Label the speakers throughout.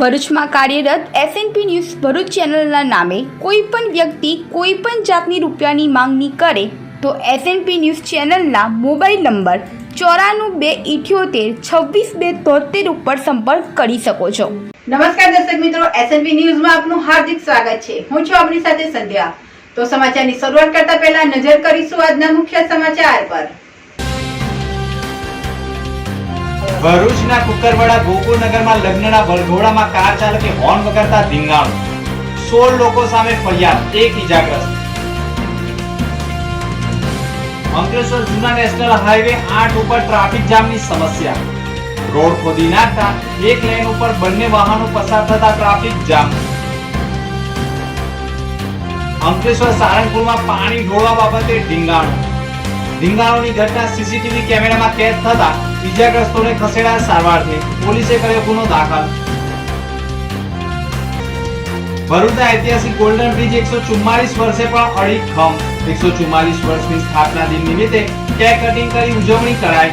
Speaker 1: ભરૂચમાં કાર્યરત SNP news Bharuch ચેનલના નામે કોઈ પણ વ્યક્તિ કોઈ પણ જાતની રૂપિયાની માંગણી કરે તો એસએનપી ન્યૂઝ ચેનલના મોબાઈલ નંબર ચોરાણું બે ઇઠ્યોતેર છવ્વીસ બે તોતેર ઉપર સંપર્ક કરી શકો છો.
Speaker 2: નમસ્કાર દર્શક મિત્રો એસએનપી ન્યૂઝમાં આપનું હાર્દિક સ્વાગત છે. હું છું આપની સાથે સંધ્યા. તો સમાચારની શરૂઆત કરતા પહેલા નજર કરીશું આજના મુખ્ય સમાચાર પર.
Speaker 3: ભરૂચના કુકરવાડા ગોકુળનગરમાં લગ્નના વરઘોડામાં કાર ચાલકે હોર્ન વગાડતા ધીંગાણું. સોળ લોકો સામે ફરિયાદ, એક ઇજાગ્રસ્ત. અંકલેશ્વર જૂના નેશનલ હાઈવે આઠ ઉપર ટ્રાફિક જામની સમસ્યા. રોડ ખોદી નાખતા, એક લેન ઉપર બંને વાહનો પસાર થતા ટ્રાફિક જામ. અંકલેશ્વર સારંગપુરમાં પાણી ઢોળવા બાબતે ઢીંગાણું ધીંગાણોની ઘટના સીસીટીવી કેમેરામાં કેદ થતા ઇજાગ્રસ્તોને ખસેડાયા સારવારથી. પોલીસે કર્યો ગુનો દાખલ. ભરૂચના ઐતિહાસિક ગોલ્ડન બ્રિજ એકસો ચુમ્માલીસ વર્ષે પણ અડી ખમ. એકસો ચુમ્માલીસ વર્ષની સ્થાપના દિન નિમિત્તે કેક કટિંગ કરી ઉજવણી કરાઈ.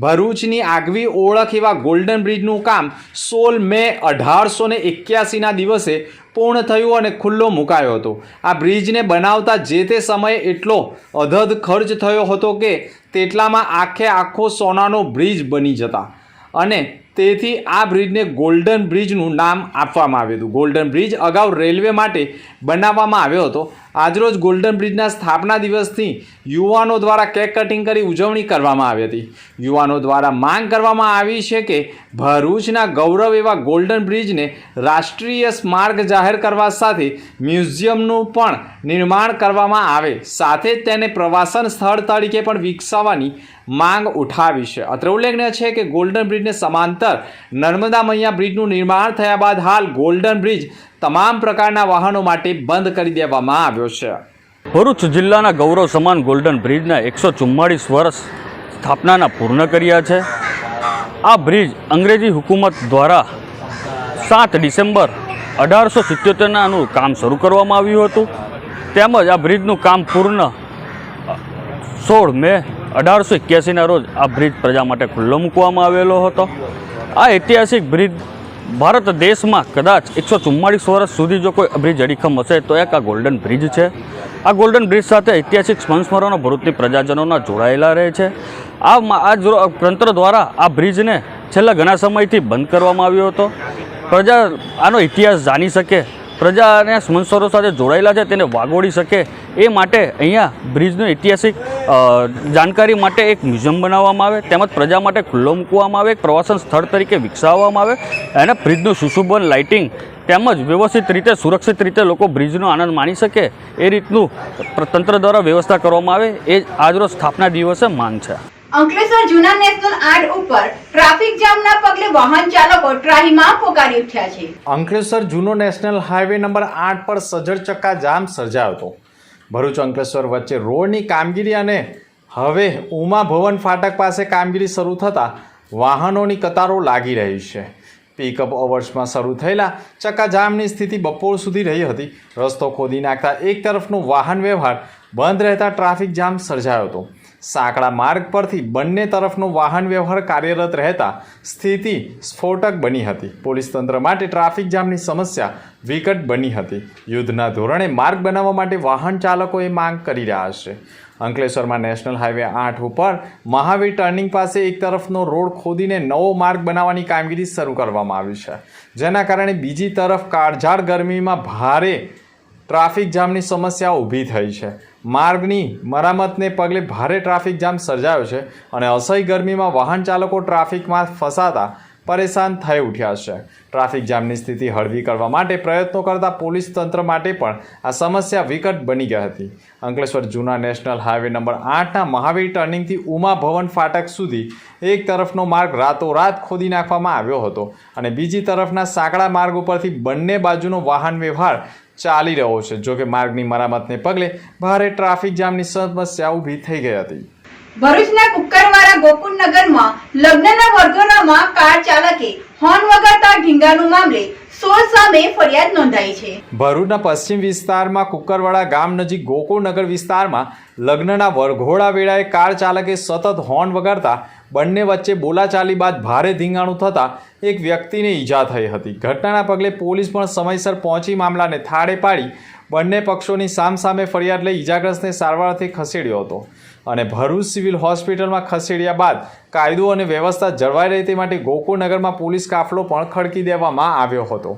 Speaker 2: ભરૂચની
Speaker 3: આગવી ઓળખ એવા ગોલ્ડન બ્રિજનું કામ સોળ મે અઢારસો ને એક્યાસીના દિવસે પૂર્ણ થયું અને ખુલ્લો મુકાયો હતો. આ બ્રિજને બનાવતા જે તે સમયે એટલો અધધ ખર્ચ થયો હતો કે તેટલામાં આખે આખો સોનાનો બ્રિજ બની જતા. અને તેથી આ બ્રિજને ગોલ્ડન બ્રિજનું નામ આપવામાં આવ્યું હતું. ગોલ્ડન બ્રિજ અગાઉ રેલવે માટે બનાવવામાં આવ્યો હતો. આજરોજ ગોલ્ડન બ્રિજના સ્થાપના દિવસથી યુવાનો દ્વારા કેક કટિંગ કરી ઉજવણી કરવામાં આવી હતી. યુવાનો દ્વારા માંગ કરવામાં આવી છે કે ભરૂચના ગૌરવ એવા ગોલ્ડન બ્રિજને રાષ્ટ્રીય સ્માર્ગ જાહેર કરવા સાથે મ્યુઝિયમનું પણ નિર્માણ કરવામાં આવે. સાથે જ તેને પ્રવાસન સ્થળ તરીકે પણ વિકસાવવાની માંગ ઉઠાવી છે. અત્રે ઉલ્લેખનીય છે કે ગોલ્ડન બ્રિજને સમાંતર નર્મદા મૈયા બ્રિજનું નિર્માણ થયા બાદ હાલ ગોલ્ડન બ્રિજ તમામ પ્રકારના વાહનો માટે બંધ કરી દેવામાં આવ્યો છે.
Speaker 4: ભરૂચ જિલ્લાના ગૌરવ સમાન ગોલ્ડન બ્રિજના એકસો ચુમ્માળીસ વર્ષ સ્થાપનાના પૂર્ણ કર્યા છે. આ બ્રિજ અંગ્રેજી હુકુમત દ્વારા સાત ડિસેમ્બર અઢારસો સિત્યોતેરનાનું કામ શરૂ કરવામાં આવ્યું હતું. તેમજ આ બ્રિજનું કામ પૂર્ણ સોળ મે અઢારસો એક્યાસીના રોજ આ બ્રિજ પ્રજા માટે ખુલ્લો મૂકવામાં આવેલો હતો. આ ઐતિહાસિક બ્રિજ ભારત દેશમાં કદાચ એકસો ચુમ્માળીસ વર્ષ સુધી જો કોઈ બ્રિજ અડીખમ હશે, તો એક આ ગોલ્ડન બ્રિજ છે. આ ગોલ્ડન બ્રિજ સાથે ઐતિહાસિક સંસ્મરણો ભરૂચની પ્રજાજનોના જોડાયેલા રહે છે. આ આ તંત્ર દ્વારા આ બ્રિજને છેલ્લા ઘણા સમયથી બંધ કરવામાં આવ્યો હતો. પ્રજા, આનો ઇતિહાસ જાણી શકે પ્રજા અને સંવત્સરો સાથે જોડાયેલા છે, તેને વાગોળી શકે. એ માટે અહીંયા બ્રિજનું ઐતિહાસિક જાણકારી માટે એક મ્યુઝિયમ બનાવવામાં આવે, તેમજ પ્રજા માટે ખુલ્લો મૂકવામાં આવે, એક પ્રવાસન સ્થળ તરીકે વિકસાવવામાં આવે, અને બ્રિજનું સુશોભન, લાઇટિંગ તેમજ વ્યવસ્થિત રીતે, સુરક્ષિત રીતે લોકો બ્રિજનો આનંદ માણી શકે, એ રીતનું તંત્ર દ્વારા વ્યવસ્થા કરવામાં આવે. એ આજરોજ સ્થાપના દિવસે માંગ છે.
Speaker 2: અંકલેશ્વર જૂના નેશનલ આર્ટ ઉપર ટ્રાફિક જામના પગલે વાહન ચાલકો ટ્રાહીમાં પોકારી ઉઠ્યા છે.
Speaker 3: અંકલેશ્વર જૂનો નેશનલ હાઈવે નંબર આઠ પર સજ્જડ ચક્કા જામ સર્જાયો હતો. ભરૂચ અંકલેશ્વર વચ્ચે રોડની કામગીરી અને હવે ઉમા ભવન ફાટક પાસે કામગીરી શરૂ થતાં વાહનોની કતારો લાગી રહી છે. પિકઅપ અવર્સમાં શરૂ થયેલા ચક્કાજામની સ્થિતિ બપોર સુધી રહી હતી. રસ્તો ખોદી નાખતા એક તરફનો વાહન વ્યવહાર બંધ રહેતા ટ્રાફિક જામ સર્જાયો હતો. સાંકડા માર્ગ પરથી બંને તરફનો વાહન વ્યવહાર કાર્યરત રહેતા સ્થિતિ સ્ફોટક બની હતી. પોલીસ તંત્ર માટે ટ્રાફિક જામની સમસ્યા વિકટ બની હતી. યુદ્ધના ધોરણે માર્ગ બનાવવા માટે વાહન ચાલકોએ માંગ કરી રહ્યા છે. અંકલેશ્વરમાં નેશનલ હાઈવે આઠ ઉપર મહાવીર ટર્નિંગ પાસે એક તરફનો રોડ ખોદીને નવો માર્ગ બનાવવાની કામગીરી શરૂ કરવામાં આવી છે. જેના કારણે બીજી તરફ કાળઝાળ ગરમીમાં ભારે ટ્રાફિક જામની સમસ્યા ઊભી થઈ છે. માર્ગની મરામતને પગલે ભારે ટ્રાફિક જામ સર્જાયો છે અને અસહ્ય ગરમીમાં વાહન ચાલકો ટ્રાફિકમાં ફસાતા પરેશાન થઈ ઉઠ્યા છે. ટ્રાફિક જામની સ્થિતિ હળવી કરવા માટે પ્રયત્નો કરતા પોલીસ તંત્ર માટે પણ આ સમસ્યા વિકટ બની ગઈ હતી. અંકલેશ્વર જૂના નેશનલ હાઈવે નંબર આઠના મહાવીર ટર્નિંગથી ઉમા ભવન ફાટક સુધી એક તરફનો માર્ગ રાતોરાત ખોદી નાખવામાં આવ્યો હતો અને બીજી તરફના સાંકડા માર્ગ ઉપરથી બંને બાજુનો વાહન વ્યવહાર ચાલી રહ્યો છે. જોકે માર્ગની મરામતને પગલે ભારે ટ્રાફિક જામની સમસ્યા ઊભી થઈ ગઈ હતી.
Speaker 2: ભરૂચના કુકરવાળા ગોકુળનગરમાં લગ્નના વર્ગોનામાં કાર ચાલકે હોર્ન વગાડતા ઢીંગાનું મામલે સોળ સામે ફરિયાદ નોંધાઈ છે.
Speaker 3: ભરૂચના પશ્ચિમ વિસ્તારમાં કુકરવાડા ગામ નજીક ગોકુળનગર વિસ્તારમાં લગ્નના વરઘોડા વેળાએ કાર ચાલકે સતત હોર્ન વગાડતા બંને વચ્ચે બોલાચાલી બાદ ભારે ધીંગાણું થતાં એક વ્યક્તિને ઈજા થઈ હતી. ઘટનાના પગલે પોલીસ પણ સમયસર પહોંચી મામલાને થાળે પાડી બંને પક્ષોની સામસામે ફરિયાદ લઈ ઈજાગ્રસ્તને સારવારથી ખસેડ્યો હતો અને ભરૂચ સિવિલ હોસ્પિટલમાં ખસેડ્યા બાદ કાયદો અને વ્યવસ્થા જળવાઈ રહે તે માટે ગોકુળનગરમાં પોલીસ કાફલો પણ ખડકી દેવામાં આવ્યો હતો.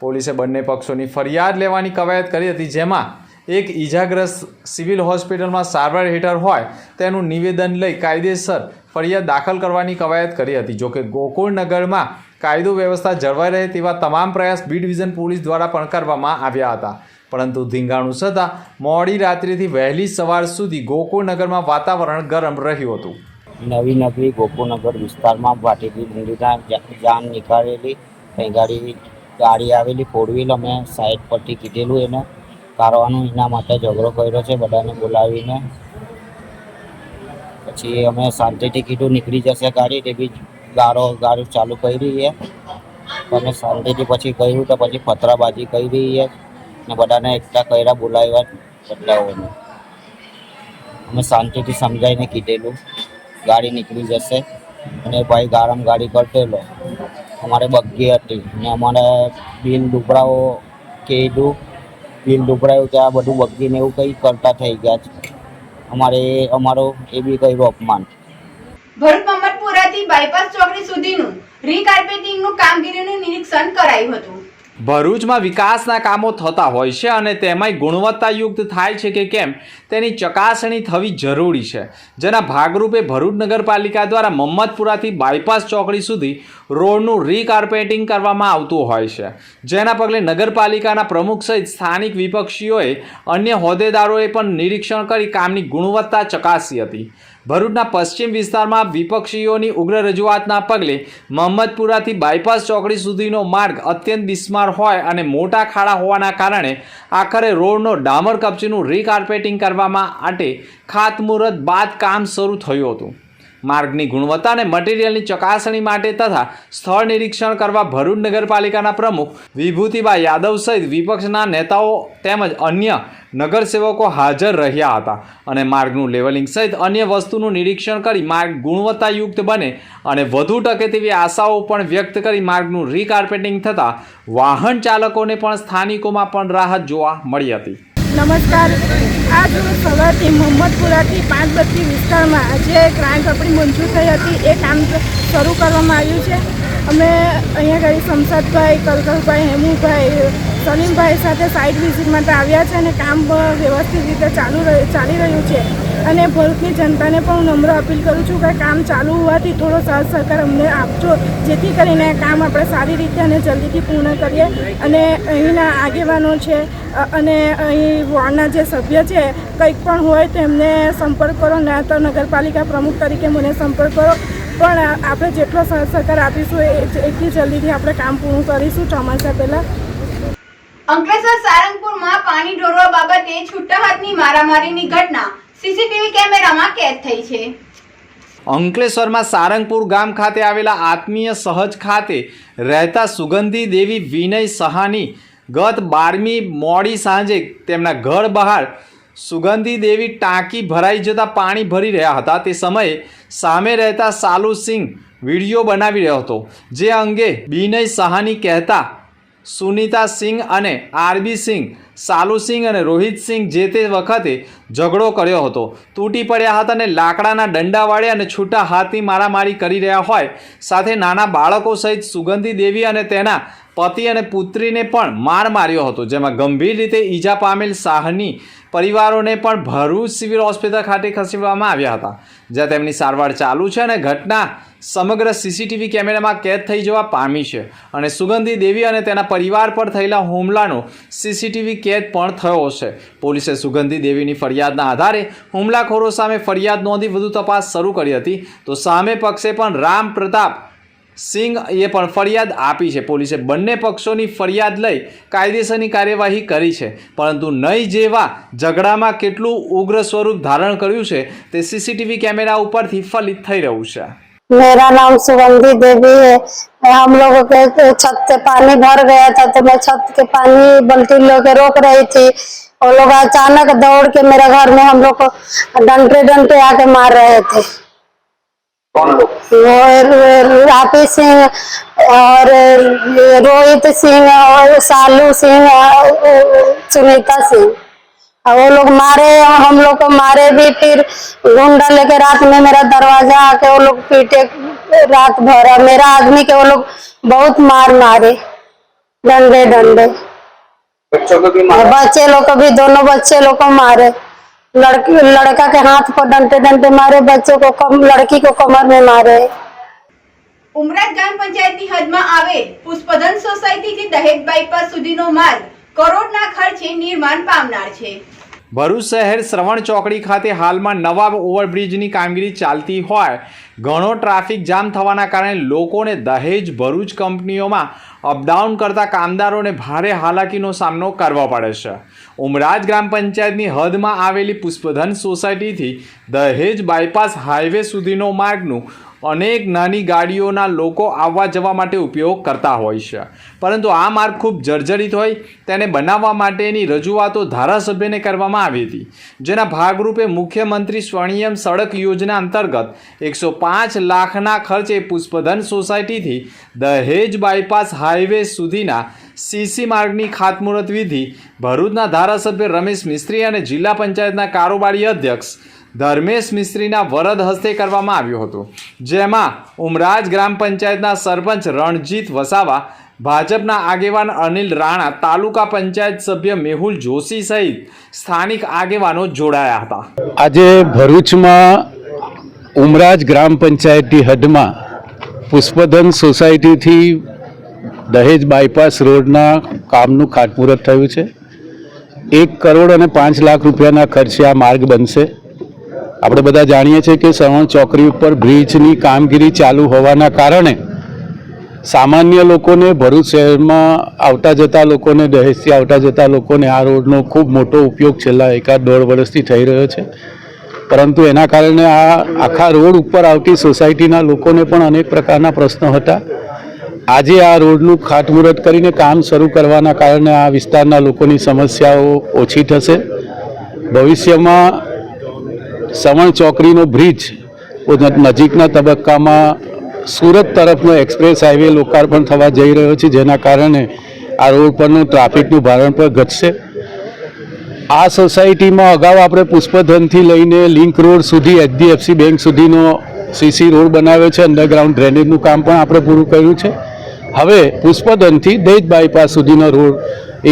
Speaker 3: પોલીસે બંને પક્ષોની ફરિયાદ લેવાની કવાયત કરી હતી, જેમાં એક ઈજાગ્રસ્ત સિવિલ હોસ્પિટલમાં સારવાર હેઠળ હોય તેનું નિવેદન લઈ કાયદેસર ફરિયાદ દાખલ કરવાની કવાયત કરી હતી. જોકે ગોકુળનગરમાં કાયદો વ્યવસ્થા જળવાઈ રહે તેવા તમામ પ્રયાસ બી ડિવિઝન પોલીસ દ્વારા પણ કરવામાં આવ્યા હતા. પરંતુ ધીંગાણું છતાં મોડી રાત્રિથી વહેલી સવાર સુધી ગોકુળનગરમાં વાતાવરણ ગરમ રહ્યું હતું.
Speaker 5: નવી નગરી ગોકુળનગર વિસ્તારમાં ભાટીથી ડુંગળીના જાન નીકાળેલી અહીં ગાડી ગાડી આવેલી ફોર વ્હીલ અમે સાઈડ પરથી કીધેલું એને. કારવાનું એના માટે ઝઘડો કર્યો છે. બધાને બોલાવીને પછી અમે શાંતિથી કીધું, નીકળી જશે ગાડી. તે બી ગારો, ગાડી ચાલુ કરી છે. અમે શાંતિથી પછી કહ્યું તો પછી પતરાબાજી કરી છે. ને બધાને એકતા કર્યા, બોલાવ્યા બદલાઓને અમે શાંતિથી સમજાવીને કીધેલું, ગાડી નીકળી જશે. અને ભાઈ ગારમ ગાડી કરતેલો અમારે બગ્ગી હતી. ને અમારે બિલ ડુબરાઓ કીધું બિલ ડુબરાયું આ બધું બગ્ગીને એવું કંઈ કરતા થઈ ગયા છે. અમારે અમારો એ બી કર્યું અપમાન.
Speaker 2: ભરૂચ મહમ્મદપુરા થી બાયપાસ ચોકડી સુધીનું રીકાર્પેટિંગનું કામગીરીનું નિરીક્ષણ કરાયું હતું.
Speaker 3: ભરૂચમાં વિકાસના કામો થતા હોય છે અને તેમાંય ગુણવત્તાયુક્ત થાય છે કે કેમ, તેની ચકાસણી થવી જરૂરી છે. જેના ભાગરૂપે ભરૂચ નગરપાલિકા દ્વારા મમ્મદપુરાથી બાયપાસ ચોકડી સુધી રોડનું રીકાર્પેટિંગ કરવામાં આવતું હોય છે. જેના પગલે નગરપાલિકાના પ્રમુખ સહિત સ્થાનિક વિપક્ષીઓએ અન્ય હોદ્દેદારોએ પણ નિરીક્ષણ કરી કામની ગુણવત્તા ચકાસી હતી. ભરૂચના પશ્ચિમ વિસ્તારમાં વિપક્ષીઓની ઉગ્ર રજૂઆતના પગલે મહમ્મદપુરાથી બાયપાસ ચોકડી સુધીનો માર્ગ અત્યંત બિસ્માર હોય અને મોટા ખાડા હોવાના કારણે આખરે રોડનો ડામર કપચીનું રીકાર્પેટિંગ કરવામાં માટે ખાતમુહૂર્ત બાદ કામ શરૂ થયું હતું. માર્ગની ગુણવત્તા અને મટીરિયલની ચકાસણી માટે તથા સ્થળ નિરીક્ષણ કરવા ભરૂચ નગરપાલિકાના પ્રમુખ વિભૂતિબા યાદવ સહિત વિપક્ષના નેતાઓ તેમજ અન્ય નગરસેવકો હાજર રહ્યા હતા અને માર્ગનું લેવલિંગ સહિત અન્ય વસ્તુનું નિરીક્ષણ કરી માર્ગ ગુણવત્તાયુક્ત બને અને વધુ ટકે તેવી આશાઓ પણ વ્યક્ત કરી માર્ગનું રીકાર્પેટિંગ થતાં વાહન ચાલકોને પણ સ્થાનિકોમાં પણ રાહત જોવા મળી હતી.
Speaker 6: નમસ્કાર. આજ સવારથી મોહમ્મદપુરાથી પાંચ બત્તી વિસ્તારમાં જે ગ્રાન્ટ આપણી મંજૂર થઈ હતી. એ કામ શરૂ કરવામાં આવ્યું છે. અમે અહીંયા આગળ શમશાદભાઈ કલકલભાઈ હેમુભાઈ, સલીમભાઈ સાથે સાઇટ વિઝિટ માટે આવ્યા છે અને કામ વ્યવસ્થિત રીતે ચાલુ ચાલી રહ્યું છે. અને ભરૂચની જનતાને પણ હું નમ્ર અપીલ કરું છું કે કામ ચાલુ હોવાથી થોડો સાથ સહકાર અમને આપજો. જેથી કરીને કામ આપણે સારી રીતે અને જલ્દીથી પૂર્ણ કરીએ. અને અહીંના આગેવાનો છે અને અહીં વોર્ડના જે સભ્ય છે, કંઈક પણ હોય તો એમને સંપર્ક કરો. ના તો નગરપાલિકા પ્રમુખ તરીકે મને સંપર્ક કરો. પણ આપણે જેટલો સહકાર આપીશું એટલી જલ્દીથી આપણે કામ પૂર્ણ કરીશું ચોમાસા પહેલાં.
Speaker 2: અંકલેશ્વર સારંગપુરમાં પાણી ઢોરવા બાબતે છૂટા હાથની મારામારીની ઘટના. સીસીટીવી કેમેરામાં કેદ થઈ છે.
Speaker 3: અંકલેશ્વરમાં સારંગપુર ગામ ખાતે આવેલા આત્મીય સહજ ખાતે રહેતા સુગંધી દેવી વિનય સહાની ગત બારમી મોડી સાંજે તેમના ઘર બહાર સુગંધી દેવી ટાંકી ભરાઈ જતાં પાણી ભરી રહ્યા હતા. તે સમયે સામે રહેતા સાલુસિંહ વીડિયો બનાવી રહ્યો હતો. જે અંગે વિનય સહાની કહેતા, સુનિતા સિંહ અને આરબી સિંહ સાલુ સિંહ અને રોહિત સિંહ જે તે વખતે ઝઘડો કર્યો હતો. તૂટી પડ્યા હતા અને લાકડાના દંડા વાળે અને છૂટા હાથની મારામારી કરી રહ્યા હોય. સાથે નાના બાળકો સહિત સુગંધી દેવી અને તેના પતિ અને પુત્રીને પણ માર માર્યો હતો, જેમાં ગંભીર રીતે ઈજા પામેલ શાહની પરિવારોને પણ ભરૂચ સિવિલ હોસ્પિટલ ખાતે ખસેડવામાં આવ્યા હતા. જ્યાં તેમની સારવાર ચાલુ છે અને ઘટના સમગ્ર સીસીટીવી કેમેરામાં કેદ થઈ જવા પામી છે. અને સુગંધી દેવી અને તેના પરિવાર પર થયેલા હુમલાનો સીસીટીવી કેદ પણ થયો છે. પોલીસે સુગંધી દેવીની ફરિયાદના આધારે હુમલાખોરો સામે ફરિયાદ નોંધી વધુ તપાસ શરૂ કરી હતી. તો સામે પક્ષે પણ રામ પ્રતાપ સિંહ એ પણ ફરિયાદ આપી છે. પોલીસે બંને પક્ષોની ફરિયાદ લઈ કાયદેસરની કાર્યવાહી કરી છે. પરંતુ નહીં જેવા ઝઘડામાં કેટલું ઉગ્ર સ્વરૂપ ધારણ કર્યું છે તે સીસીટીવી કેમેરા ઉપરથી ફલિત થઈ રહ્યું છે.
Speaker 7: मेरा नाम सुगंधी देवी है। हम लोगों के छत से पानी भर गया था तो मैं छत के पानी बल्टी लेके रोक रही थी। और लोग अचानक दौड़ के मेरे घर में हम लोग को डंटे डंटे आके मार रहे थे। वो रापी सिंह और रोहित सिंह और सालू सिंह और सुनीता सिंह। वो लोग मारे हम लोग को मारे भी फिर गुंडा लेके रात में मेरा दरवाजा आके वो लोग पीटे रात भर और मेरा आदमी के वो लोग बहुत मार मारे डंडे डंडे
Speaker 5: बच्चों को भी
Speaker 7: और बच्चे लोग को भी दोनों बच्चे लोग को मारे लड़की लड़का के हाथ पर डंडे डंडे मारे बच्चों को कम लड़की को कमर में मारे
Speaker 2: ઉમરાજ ગ્રામ પંચાયતની હદમાં આવેલ પુષ્પધન સોસાયટીથી દહેજ બાયપાસ સુધીનો માર્ગ કરોડના ખર્ચે નિર્માણ પામનાર છે.
Speaker 3: ભરૂચ શહેર શ્રવણ ચોકડી ખાતે હાલમાં નવા ઓવરબ્રિજની કામગીરી ચાલતી હોય. ઘણો ટ્રાફિક જામ થવાના કારણે લોકોને દહેજ ભરૂચ કંપનીઓમાં અપડાઉન કરતા કામદારોને ભારે હાલાકીનો સામનો કરવો પડે છે. ઉમરાજ ગ્રામ પંચાયતની હદમાં આવેલી પુષ્પધન સોસાયટીથી દહેજ બાયપાસ હાઈવે સુધીનો માર્ગનું અનેક નાની ગાડીઓના લોકો આવવા જવા માટે ઉપયોગ કરતા હોય છે. પરંતુ આ માર્ગ ખૂબ જર્જરિત હોય તેને બનાવવા માટેની રજૂઆતો ધારાસભ્યને કરવામાં આવી હતી, જેના ભાગરૂપે મુખ્યમંત્રી સ્વર્ણિયમ સડક યોજના અંતર્ગત એકસો પાંચ લાખના ખર્ચે પુષ્પધન સોસાયટીથી દહેજ બાયપાસ હાઈવે સુધીના સીસી માર્ગની ખાતમુહૂર્ત વિધિ ભરૂચના ધારાસભ્ય રમેશ મિસ્ત્રી અને જિલ્લા પંચાયતના કારોબારી અધ્યક્ષ ધર્મેશ મિસ્ત્રીના વરદ હસ્તે કરવામાં આવ્યું હતું, જેમાં ઉમરાજ ગ્રામ પંચાયતના સરપંચ રણજીત વસાવા, ભાજપના આગેવાન અનિલ રાણા, તાલુકા પંચાયત સભ્ય મેહુલ જોશી સહિત સ્થાનિક આગેવાનો જોડાયા હતા.
Speaker 8: આજે ભરૂચમાં ઉમરાજ ગ્રામ પંચાયતની હદમાં પુષ્પધન સોસાયટીથી દહેજ બાયપાસ રોડના કામનું ખાતમુહૂર્ત થયું છે. એક કરોડ અને પાંચ લાખ રૂપિયાના ખર્ચે આ માર્ગ બનશે. આપણે બધા જાણીએ છીએ કે સવણ ચોકડી ઉપર બ્રિજની કામગીરી ચાલુ હોવાના કારણે સામાન્ય લોકોને ભરૂચ શહેરમાં આવતા જતા લોકોને, દહેજથી આવતા જતા લોકોને આ રોડનો ખૂબ મોટો ઉપયોગ છેલ્લા એકાદ દોઢ વર્ષથી થઈ રહ્યો છે. પરંતુ એના કારણે આ આખા રોડ ઉપર આવતી સોસાયટીના લોકોને પણ અનેક પ્રકારના પ્રશ્નો હતા. આજે આ રોડનું ખાતમુહૂર્ત કરીને કામ શરૂ કરવાના કારણે આ વિસ્તારના લોકોની સમસ્યાઓ ઓછી થશે. ભવિષ્યમાં સવણ ચોકડીનો બ્રિજ નજીકના તબક્કામાં સુરત તરફનો એક્સપ્રેસ હાઈવે લોકાર્પણ થવા જઈ રહ્યો છે, જેના કારણે આ રોડ પરનું ટ્રાફિકનું ભારણ પણ ઘટશે. આ સોસાયટીમાં અગાઉ આપણે પુષ્પધનથી લઈને લિંક રોડ સુધી, એચડીએફસી બેંક સુધીનો સીસી રોડ બનાવ્યો છે, અંડરગ્રાઉન્ડ ડ્રેનેજનું કામ પણ આપણે પૂરું કર્યું છે. હવે પુષ્પધનથી દેજ બાયપાસ સુધીનો રોડ,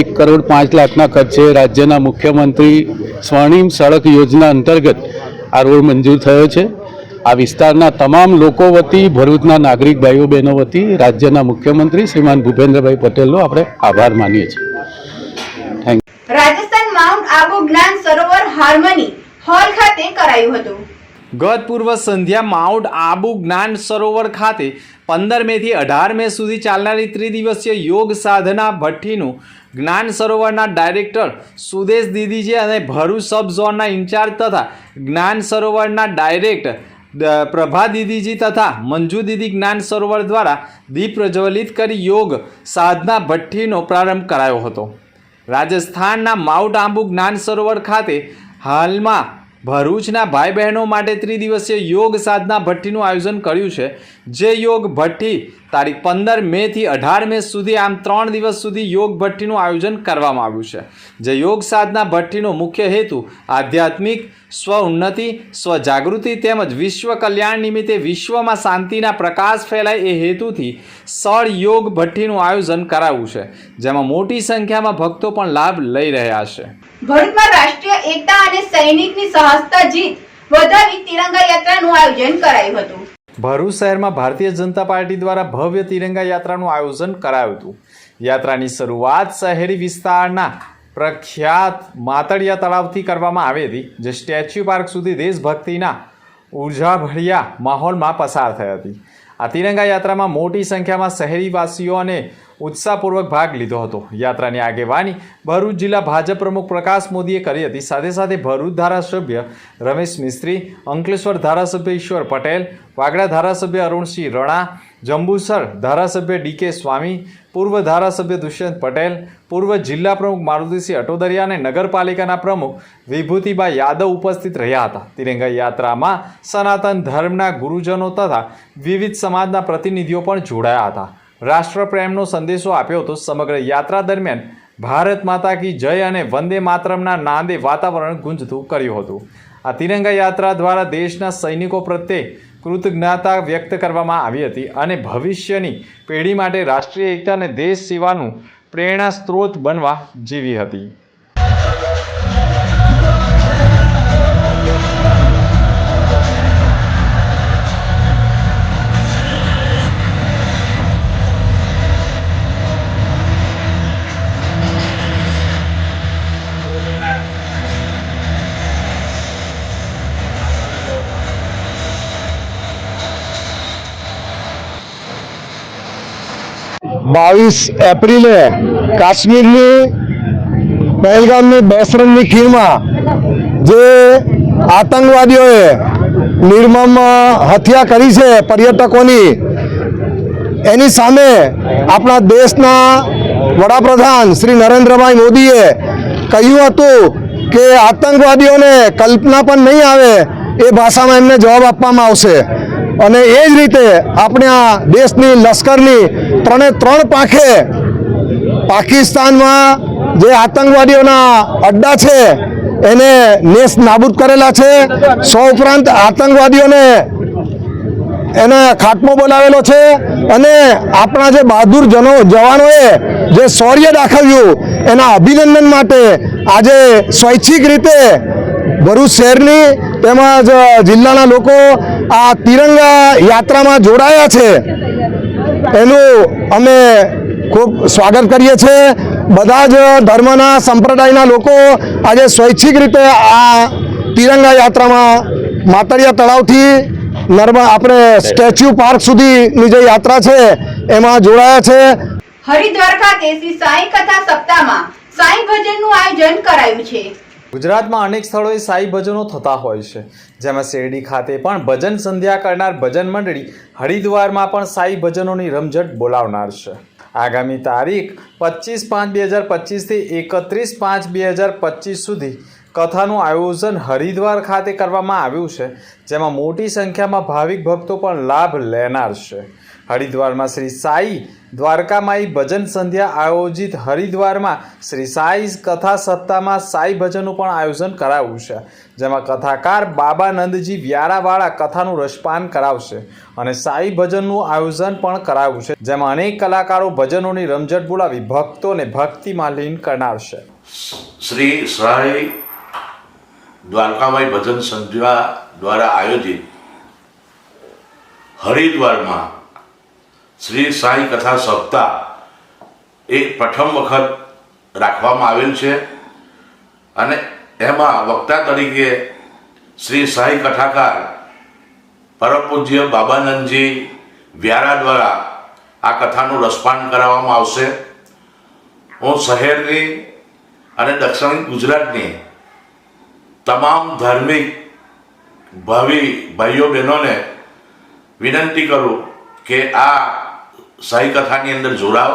Speaker 8: એક કરોડ પાંચ લાખના ખર્ચે રાજ્યના મુખ્યમંત્રી સ્વર્ણિમ સડક યોજના અંતર્ગત આ રોડ મંજૂર થયો છે. આ વિસ્તારના તમામ લોકો વતી ભરૂચના નાગરિક ભાઈઓ બહેનો વતી રાજ્યના મુખ્યમંત્રી શ્રીમાન ભૂપેન્દ્રભાઈ પટેલનો આપણે આભાર માનીએ છીએ.
Speaker 2: રાજસ્થાન માઉન્ટ આબુ જ્ઞાન સરોવર હાર્મની હોલ ખાતે કરાયું હતું.
Speaker 3: ગત પૂર્વ સંધ્યા માઉન્ટ આબુ જ્ઞાન સરોવર ખાતે પંદર મેથી અઢાર મે સુધી ચાલનારી ત્રિદિવસીય યોગ સાધના ભઠ્ઠીનું જ્ઞાન સરોવરના ડાયરેક્ટર સુદેશ દીદીજી અને ભરૂચ સબ ઝોનના ઇન્ચાર્જ તથા જ્ઞાન સરોવરના ડાયરેક્ટર પ્રભા દીદીજી તથા મંજુ દીદી જ્ઞાન સરોવર દ્વારા દીપ પ્રજ્વલિત કરી યોગ સાધના ભઠ્ઠીનો પ્રારંભ કરાયો હતો. રાજસ્થાનના માઉન્ટ આબુ જ્ઞાન સરોવર ખાતે હાલમાં ભરૂચના ભાઈ બહેનો માટે ત્રિદિવસીય યોગ સાધના ભઠ્ઠીનું આયોજન કર્યું છે. જે યોગ ભઠ્ઠી તારીખ પંદર મેથી અઢાર મે સુધી આમ ત્રણ દિવસ સુધી યોગ ભઠ્ઠીનું આયોજન કરવામાં આવ્યું છે. જે યોગ સાધના ભઠ્ઠીનો મુખ્ય હેતુ આધ્યાત્મિક સ્વ ઉન્નતિ સ્વજાગૃતિ તેમજ વિશ્વ કલ્યાણ નિમિત્તે વિશ્વમાં શાંતિના પ્રકાશ ફેલાય એ હેતુથી સળ યોગ ભઠ્ઠીનું આયોજન કરાવ્યું છે. જેમાં મોટી સંખ્યામાં ભક્તો પણ લાભ લઈ રહ્યા છે.
Speaker 2: ભરૂચમાં રાષ્ટ્રીય એકતા અને સૈનિકની સહસ્તા જીત વધાવી તિરંગા યાત્રાનું આયોજન કરાયું હતું.
Speaker 3: ભરૂચ શહેરમાં ભારતીય જનતા પાર્ટી દ્વારા ભવ્ય તિરંગા યાત્રાનું આયોજન કરાયું હતું. યાત્રાની શરૂઆત શહેરી વિસ્તારના પ્રખ્યાત માતળિયા તળાવથી કરવામાં આવી હતી, જે સ્ટેચ્યુ પાર્ક સુધી દેશભક્તિના ઉર્જાભર્યા માહોલમાં પસાર થઈ હતી. આ તિરંગા યાત્રામાં મોટી સંખ્યામાં શહેરીવાસીઓ અને ઉત્સાહપૂર્વક ભાગ લીધો હતો. યાત્રાની આગેવાની ભરૂચ જિલ્લા ભાજપ પ્રમુખ પ્રકાશ મોદીએ કરી હતી. સાથે સાથે ભરૂચ ધારાસભ્ય રમેશ મિસ્ત્રી, અંકલેશ્વર ધારાસભ્ય ઈશ્વર પટેલ, વાગડા ધારાસભ્ય અરુણસિંહ રણા, જંબુસર ધારાસભ્ય ડીકે સ્વામી પૂર્વ ધારાસભ્ય દુષ્યંત પટેલ, પૂર્વ જિલ્લા પ્રમુખ મારુતિસિંહ અટોદરિયા અને નગરપાલિકાના પ્રમુખ વિભૂતિબા યાદવ ઉપસ્થિત રહ્યા હતા. તિરંગા યાત્રામાં સનાતન ધર્મના ગુરુજનો તથા વિવિધ સમાજના પ્રતિનિધિઓ પણ જોડાયા હતા. રાષ્ટ્રપ્રેમનો સંદેશો આપ્યો હતો. સમગ્ર યાત્રા દરમિયાન ભારત માતા કી જય અને વંદે માતરમના નાંદે વાતાવરણ ગુંજતું કર્યું હતું. આ તિરંગા યાત્રા દ્વારા દેશના સૈનિકો પ્રત્યે કૃતજ્ઞતા વ્યક્ત કરવામાં આવી હતી અને ભવિષ્યની પેઢી માટે રાષ્ટ્રીય એકતા અને દેશ સેવાનું પ્રેરણા સ્ત્રોત બનવા જીવી હતી.
Speaker 9: બાવીસ એપ્રિલે કાશ્મીરની પહેલગામની બેસરમની ખીણમાં જે આતંકવાદીઓએ નિર્મમ હત્યા કરી છે પર્યટકોની, એની સામે આપણા દેશના વડાપ્રધાન શ્રી નરેન્દ્રભાઈ મોદીએ કહ્યું હતું કે આતંકવાદીઓને કલ્પના પણ નહીં આવે એ ભાષામાં એમને જવાબ આપવામાં આવશે. અને એ જ રીતે આપણે આ દેશની લશ્કરની ત્રણે ત્રણ પાંખે પાકિસ્તાનમાં જે આતંકવાદીઓના અડ્ડા છે, એને નેસ નાબૂદ કરેલા છે. સો ઉપરાંત આતંકવાદીઓને એને ખાટમો બોલાવેલો છે અને આપણા જે બહાદુર જનો જવાનોએ જે શૌર્ય દાખવ્યું એના અભિનંદન માટે આજે સ્વૈચ્છિક રીતે ભરૂચ શહેરની તેમજ જિલ્લાના લોકો આ તિરંગા યાત્રામાં જોડાયા છે. એનું અમે ખૂબ સ્વાગત કરીએ છીએ. બધા જ ધર્મના, સંપ્રદાયના લોકો આજે સ્વૈચ્છિક રીતે આ તિરંગા યાત્રામાં માતળિયા તળાવથી નર્મદા આપણે સ્ટેચ્યુ પાર્ક સુધીની જે યાત્રા છે, એમાં જોડાયા છે.
Speaker 2: હરિદ્વાર ખાતે સાંઈ કથા સપ્તાહમાં સાંઈ ભજનનું આયોજન કરાયું છે.
Speaker 3: ગુજરાતમાં અનેક સ્થળોએ સાઈ ભજનો થતા હોય છે. જેમાં શેરડી ખાતે પણ ભજન સંધ્યા કરનાર ભજન મંડળી હરિદ્વારમાં પણ સાઈ ભજનોની રમઝટ બોલાવનાર છે. આગામી તારીખ પચીસ પાંચ બે હજાર પચીસથી એકત્રીસ પાંચ બે હજાર પચીસ સુધી કથાનું આયોજન હરિદ્વાર ખાતે કરવામાં આવ્યું છે. જેમાં મોટી સંખ્યામાં ભાવિક ભક્તો પણ લાભ લેનાર છે. હરિદ્વારમાં શ્રી સાઈ દ્વારકામાઈ ભજન સંધ્યા આયોજિત હરિદ્વારમાં શ્રી સાઈ કથા સપ્તાહમાં સાઈ ભજનનું પણ આયોજન કરાવ્યું છે, જેમાં કથાકાર બાબાનંદજી વ્યારાવાળા કથાનું રસપાન કરાવશે અને સાઈ ભજનનું આયોજન પણ કરાવ્યું છે, જેમાં અનેક કલાકારો ભજનોની રમઝટ બોલાવી ભક્તોને ભક્તિમાં લીન કરનાર
Speaker 10: શ્રી સાઈ દ્વારકામાઈ ભજન સંધ્યા દ્વારા આયોજિત હરિદ્વારમાં શ્રી સાંઈ કથા સપ્તાહ એ પ્રથમ વખત રાખવામાં આવેલ છે. અને એમાં વક્તા તરીકે શ્રી સાંઈ કથાકાર પરમપૂજ્ય બાબાનંદજી વ્યારા દ્વારા આ કથાનું રસપાન કરાવવામાં આવશે. હું શહેરની અને દક્ષિણ ગુજરાતની તમામ ધાર્મિક ભાવિ ભાઈઓ બહેનોને વિનંતી કરું કે આ સાઈ કથાની અંદર જોડાવ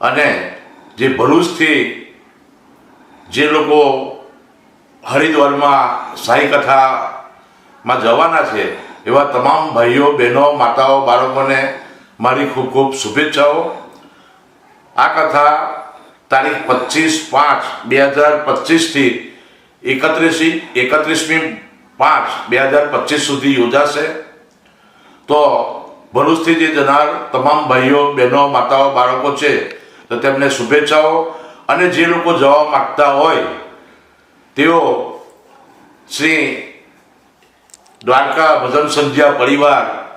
Speaker 10: અને જે ભરૂચથી જે લોકો હરિદ્વારમાં સાઈ કથામાં જવાના છે, એવા તમામ ભાઈઓ, બહેનો, માતાઓ, બાળકોને મારી ખૂબ ખૂબ શુભેચ્છાઓ. આ કથા તારીખ પચીસ પાંચ બે હજાર પચીસથી એકત્રીસી, એકત્રીસમી પાંચ બે હજાર પચીસ સુધી યોજાશે. તો ભરૂચથી જે જનાર તમામ ભાઈઓ, બહેનો, માતાઓ, બાળકો છે, તો તેમને શુભેચ્છાઓ. અને જે લોકો જવા માગતા હોય, તેઓ શ્રી દ્વારકા ભજન સંધ્યા પરિવાર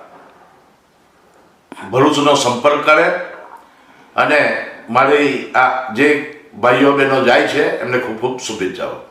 Speaker 10: ભરૂચનો સંપર્ક કરે. અને મારી આ જે ભાઈઓ બહેનો જાય છે, એમને ખૂબ ખૂબ શુભેચ્છાઓ.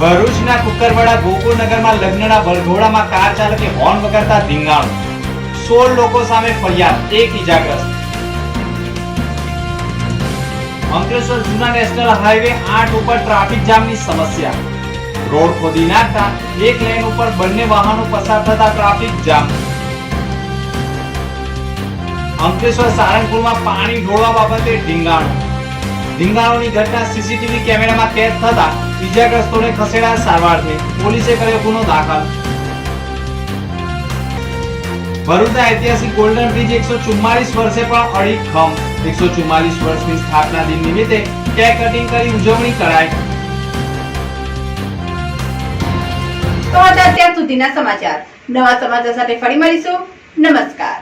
Speaker 3: ભરૂચના કુકરવાડા ગોકુળનગરમાં લગ્નના વરઘોડામાં કાર ચાલકે હોર્ન વગાડતા ધીંગાણું. સોળ લોકો સામે ફરિયાદ, એક ઇજાગ્રસ્ત. અંકલેશ્વર જૂના નેશનલ હાઈવે આઠ ઉપર ટ્રાફિક જામની સમસ્યા. રોડ ખોદી નાખતા, એક લેન ઉપર બંને વાહનો પસાર થતા ટ્રાફિક જામ. અંકલેશ્વર સારંગપુરમાં પાણી ઢોળવા બાબતે ઢીંગાણું ઢીંગાણુની ઘટના સીસીટીવી કેમેરામાં કેદ થતા ઇજાગ્રસ્તોને ખસેડાયા સારવારથી. પોલીસે કર્યો ગુનો દાખલ. ભરૂચના ઐતિહાસિક ગોલ્ડન બ્રિજ એકસો ચુમ્માલીસ વર્ષે પણ અડી ખમ. એકસો ચુમ્માલીસ વર્ષની સ્થાપના દિન નિમિત્તે કેક કટિંગ કરી ઉજવણી કરાઈ.
Speaker 2: તો અત્યાર સુધીના સમાચાર. નવા સમાચાર સાથે ફરી મળીશું. નમસ્કાર.